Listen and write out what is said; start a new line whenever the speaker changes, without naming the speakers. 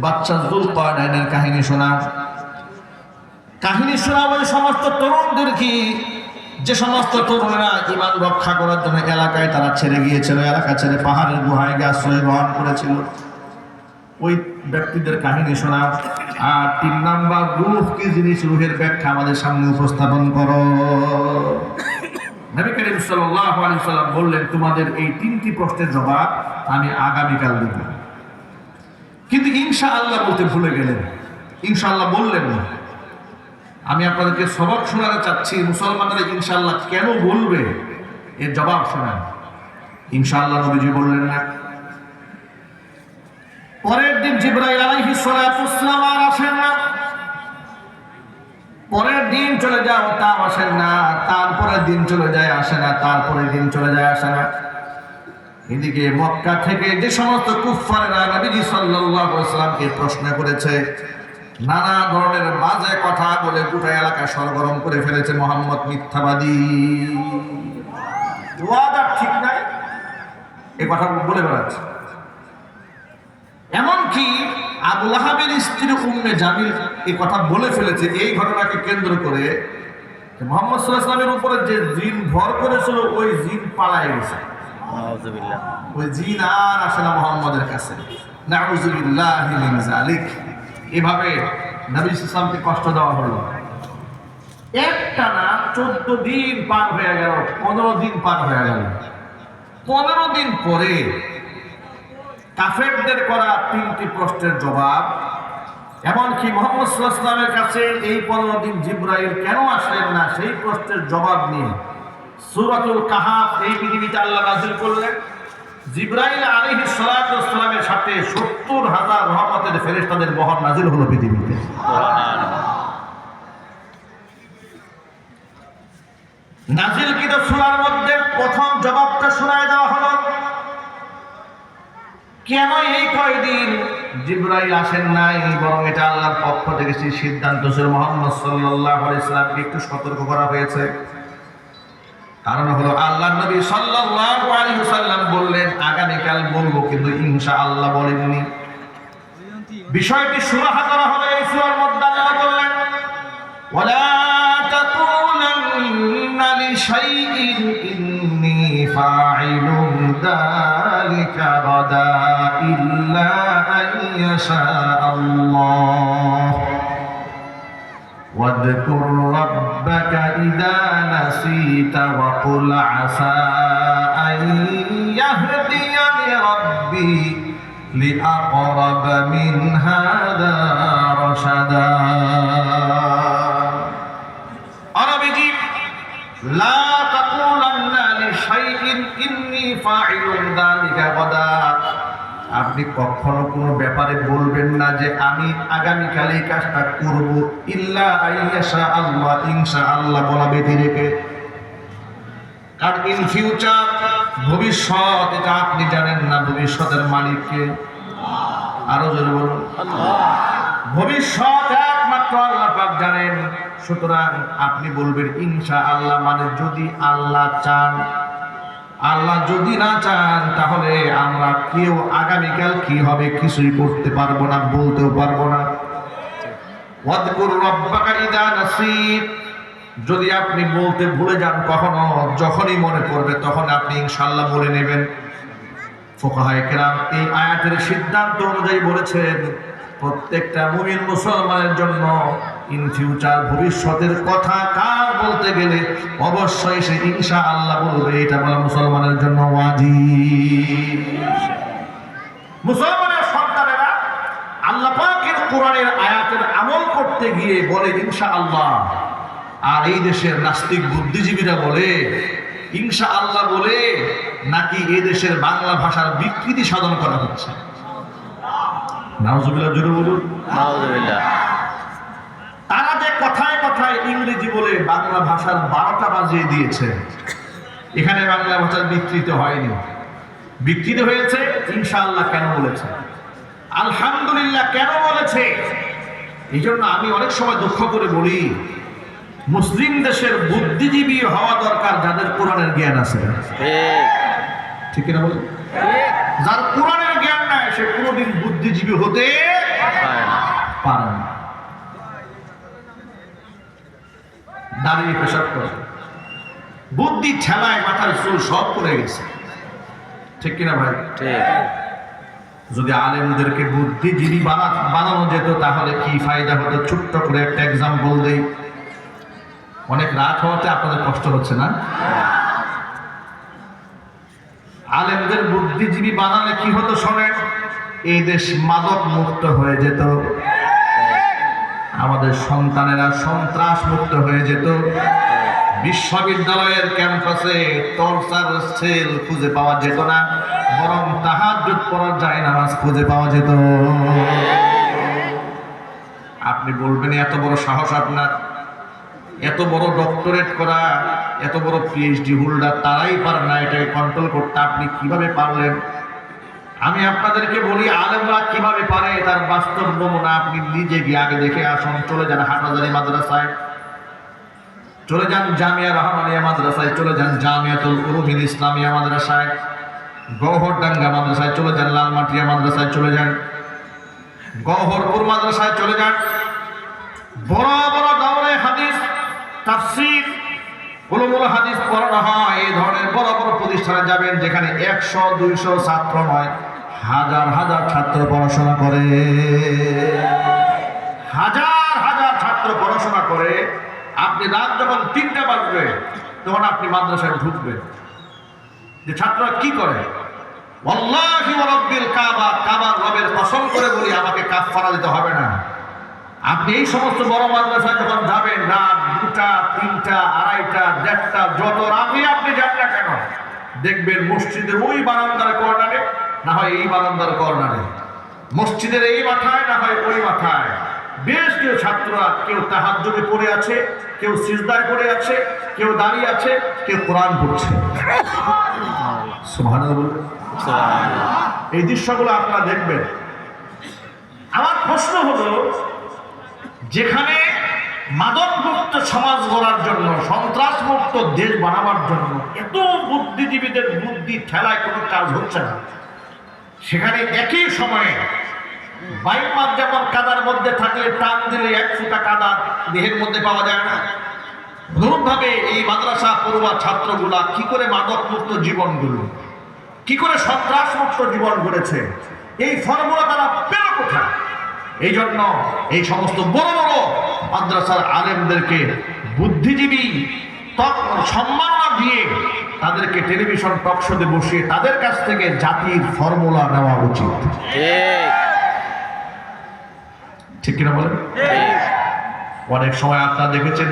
বাচ্চা জুল কয়নাইনের কাহিনী শোনা। কাহিনী শোনা ওই সমস্ত তরুণদের কি? যে সমস্ত তরুণেরা ইমান রক্ষা করার জন্য এলাকায় তারা ছেড়ে গিয়েছিল, এলাকা ছেড়ে পাহাড়ের গুহায় গিয়ে আশ্রয় গ্রহণ করেছিল। ওই ব্যক্তিদের কাহিনী শোনা। আর তিন নাম্বার, রুহ কি জিনিস? রুহের ব্যাখ্যা আমাদের সামনে উপস্থাপন করো। নবী করিম সাল্লাম বললেন, তোমাদের এই তিনটি প্রশ্নের জবাব আমি আগামীকাল দেব। কিন্তু ইনশাআল্লাহ বলতে ভুলে গেলেন। ইনশাআল্লাহ বললেন না। আমি আপনাদেরকে সবক শোনাতে চাচ্ছি, মুসলমানরা ইনশাআল্লাহ কেন বলবে? এর জবাব শোনান। ইনশাআল্লাহ নবীজি বললেন না। পরের দিন জিব্রাইল আলাইহিস সালাম আর আসেন না। পরের দিন চলে যাও, তাও আসেন না। তারপরের দিন চলে যায়, আসে না। তারপরের দিন চলে যায়, আসে না। এদিকে মক্কা থেকে যে সমস্ত কুফারেরা নবীজি সাল্লামকে প্রশ্ন করেছে, নানা ধরনের বাজে কথা বলে গোটা এলাকা সরগরম করে ফেলেছে মোহাম্মদ মিথ্যাবাদী। ওয়াদা ঠিক নাই। এ কথা বলে বেড়াচ্ছে। এমনকি আবুল আহাবের স্ত্রী উম্মে জামিল এই কথা বলে ফেলেছে, এই ঘটনাকে কেন্দ্র করে মোহাম্মদ সাল্লাহামের উপরে যে জিন ভর করেছিল, ওই জিন পালায় গেছে। মোহাম্মদের কাছে। এভাবে নবী ইসলামকে কষ্ট দেওয়া হলো। একটা না, চোদ্দ দিন পার হয়ে গেল, পনেরো দিন পার হয়ে গেল। পনেরো দিন পরে কাফেরদের করা তিনটি প্রশ্নের জবাব, এমনকি মোহাম্মদ সাল্লামের কাছে এই পনেরো দিন জিব্রাইল কেন আসলেন না, সেই প্রশ্নের জবাব নিয়ে সুরাতুল কাহাব এই পৃথিবীতে আল্লাহ নাজিল করলেন। জিব্রাইল আলাইহি সালামের সাথে সত্তর হাজার রহমতের ফেরেশতাদের বহর নাজিল হলো পৃথিবীতে। নাজিল কিতাব শোনার মধ্যে প্রথম জবাবটা শোনায় দেওয়া হলো? কেন এই কয়দিন জিব্রাইল আসেন নাই, বরং এটা আল্লাহর পক্ষ থেকে সেই সিদ্ধান্ত ছিল। মোহাম্মদ সাল্লাল্লাহু আলাইহি সাল্লামকে একটু সতর্ক করা হয়েছে। কারণ হলো আল্লাহ নবী সাল্লাল্লাহু আলাইহি সাল্লাম বললেন, আগামীকাল বলব কিন্তু ইনশাআল্লাহ বলেননি। বিষয়টি সুরাহা করা হলো এই সূরার মধ্যে আল্লাহ বললেন, ওয়ালা তাকুলান্না লিশাইইন ইন্নী ফাইলুন যালিকা গাদা ইল্লা আন আল্লাহ। واذكر ربك إذا نسيت وقل عسى أن يهديني ربي لأقرب من هذا رشدا عربي لا تقولن لشيء إني فاعل ذلك غدا আপনি কখনো কোনো ব্যাপারে বলবেন না যে আমি আগামীকাল এই কাজটা করব। ইল্লা আইয়াশা আল্লাহ ইনশা আল্লাহ বলা বেঁধে রেখে। কারণ ইন ফিউচার ভবিষ্যৎ, এটা আপনি জানেন না ভবিষ্যতের মালিককে। আরও জোরে বলুন। ভবিষ্যৎ একমাত্র আল্লাহ পাক জানেন। সুতরাং আপনি বলবেন ইনশা আল্লাহ মানে যদি আল্লাহ চান আল্লাহ যদি না চান, তাহলে আমরা কেউ আগামীকাল কি হবে কিছুই করতে পারব না, বলতেও পারব না। যদি আপনি বলতে ভুলে যান কখনো, যখনই মনে পড়বে তখন আপনি ইনশাল্লাহ বলে নেবেন। ফোকাহায় কেরাম এই আয়াতের সিদ্ধান্ত অনুযায়ী বলেছেন প্রত্যেকটা মুমিন মুসলমানের জন্য ইন ফিউচার ভবিষ্যতের কথা কার বলতে গেলে অবশ্যই সে ইনশা আল্লাহ বলবে, এটা বলা মুসলমানের জন্য ওয়াজি। মুসলমানের সন্তানেরা আল্লাহ পাকের কোরআনের আয়াতের আমল করতে গিয়ে বলে ইনশা আল্লাহ আর এই দেশের নাস্তিক বুদ্ধিজীবীরা বলে ইনশা আল্লাহ বলে নাকি এই দেশের বাংলা ভাষার বিকৃতি সাধন করা হচ্ছে? নাউজুবিল্লাহ জুড়ে বলুন।
নাউজুবিল্লাহ।
তারা যে কথায় কথায় ইংরেজি বলে বাংলা ভাষার বারোটা বাজিয়ে দিয়েছে এখানে বাংলা ভাষার বিকৃত হয়নি। বিকৃত হয়েছে ইনশাআল্লাহ কেন বলেছে? আলহামদুলিল্লাহ কেন বলেছে? এই জন্য আমি অনেক সময় দুঃখ করে বলি মুসলিম দেশের বুদ্ধিজীবী হওয়া দরকার যাদের কোরআনের জ্ঞান আছে।
ঠিক।
ঠিক না বলুন? যার কোরআনের জ্ঞান নাই সে কোনোদিন বুদ্ধিজীবী হতে পারে না। দাঁড়িয়ে পেশাব করে। বুদ্ধি ঠেলায় মাথার চুল সব পড়ে গেছে। ঠিক কিনা ভাই? যদি আলেমদেরকে বুদ্ধিজীবী বানা বানানো যেত তাহলে কি ফায়দা হতো? ছোট্ট করে একটা এক্সাম্পল দেই। অনেক রাত হওয়াতে আপনাদের কষ্ট হচ্ছে না? আলেমদের বুদ্ধিজীবী বানালে কি হতো শোনেন? এই দেশ মাদক মুক্ত হয়ে যেত। আমাদের সন্তানেরা সন্ত্রাস মুক্ত হয়ে যেত। বিশ্ববিদ্যালয়ের ক্যাম্পাসে টর্চার সেল খুঁজে পাওয়া যেত না, বরং তাহাজ্জুদ পড়ার যায় নামাজ খুঁজে পাওয়া যেত। আপনি বলবেন, এত বড় সাহস আপনার? এত বড় ডক্টরেট করা, এত বড় পিএইচডি হোল্ডার তারাই পারে না, এটাকে কন্ট্রোল করতে আপনি কীভাবে পারলেন? আমি আপনাদেরকে বলি, আলেমরা কীভাবে পারে তার বাস্তব নমুনা আপনি নিজে গিয়ে আগে দেখে আসুন। চলে যান হাটাজারি মাদ্রাসায়। চলে যান জামিয়া রহমানিয়া মাদ্রাসায়। চলে যান জামিয়াতুল উরুমিল ইসলামিয়া মাদ্রাসায়। গৌহরডাঙ্গা মাদ্রাসায় চলে যান, লালমাটিয়া মাদ্রাসায় চলে যান। গহরপুর মাদ্রাসায় চলে যান। বড় বড় হাদিস তাফসির, উলুমুল হাদিস পড়ানো হয়, এই ধরনের বড় বড় প্রতিষ্ঠানে যাবেন যেখানে একশো, দুইশো ছাত্র নয়, হাজার হাজার ছাত্র পড়াশোনা করে। হাজার হাজার ছাত্র পড়াশোনা করে, আপনি রাত যখন তিনটা বাজবে, তখন আপনি মাদ্রাসায় ঢুকবেন। যে ছাত্ররা কি করে? কাবা রবের কসম করে বলি, আমাকে কাফারা দিতে হবে না। আপনি এই সমস্ত বড় মাদ্রাসায় যখন যাবেন, রাত দুটা তিনটা, আড়াইটা, দেড়টা, যত রাতে আপনি যান না কেন, দেখবেন মসজিদের ওই বারান্দার কর্নারে, না হয় এই বারান্দার কর্নারে, মসজিদের এই মাথায়, না হয় ওই মাথায়। বেশ কেউ ছাত্ররা, কেউ তাহাজ্জুদে পড়ে আছে, কেউ সিজদায় পড়ে আছে, কেউ দাঁড়িয়ে আছে, কেউ কোরআন পড়ছে। এই দৃশ্যগুলো আপনারা দেখবেন। আমার প্রশ্ন হলো, যেখানে মাদক মুক্ত সমাজ গড়ার জন্য সন্ত্রাস মুক্ত দেশ বানাবার জন্য এত বুদ্ধিজীবীদের বুদ্ধি ঠেলায় কোনো কাজ হচ্ছে না। সেখানে একই সময়ে বাইক মাপ যেমন কাদার মধ্যে থাকলে টান দিলে এক ফুটা কাদা দেহের মধ্যে পাওয়া যায় না। অনুরূপভাবে এই মাদ্রাসা পড়ুয়া ছাত্রগুলা কি করে মাদক মুক্ত জীবন গড়ল? কি করে সন্ত্রাস মুক্ত জীবন গড়েছে? এই ফর্মুলা তারা পেল কোথায়? এই জন্য এই সমস্ত বড় বড় মাদ্রাসার আলেমদেরকে বুদ্ধিজীবী সম্মাননা দিয়ে তাদেরকে টেলিভিশন টক শোতে বসিয়ে তাদের কাছ থেকে জাতির ফর্মুলা নেওয়া উচিত।
ঠিক।
কিনা বলেন? অনেক সময় আপনারা দেখেছেন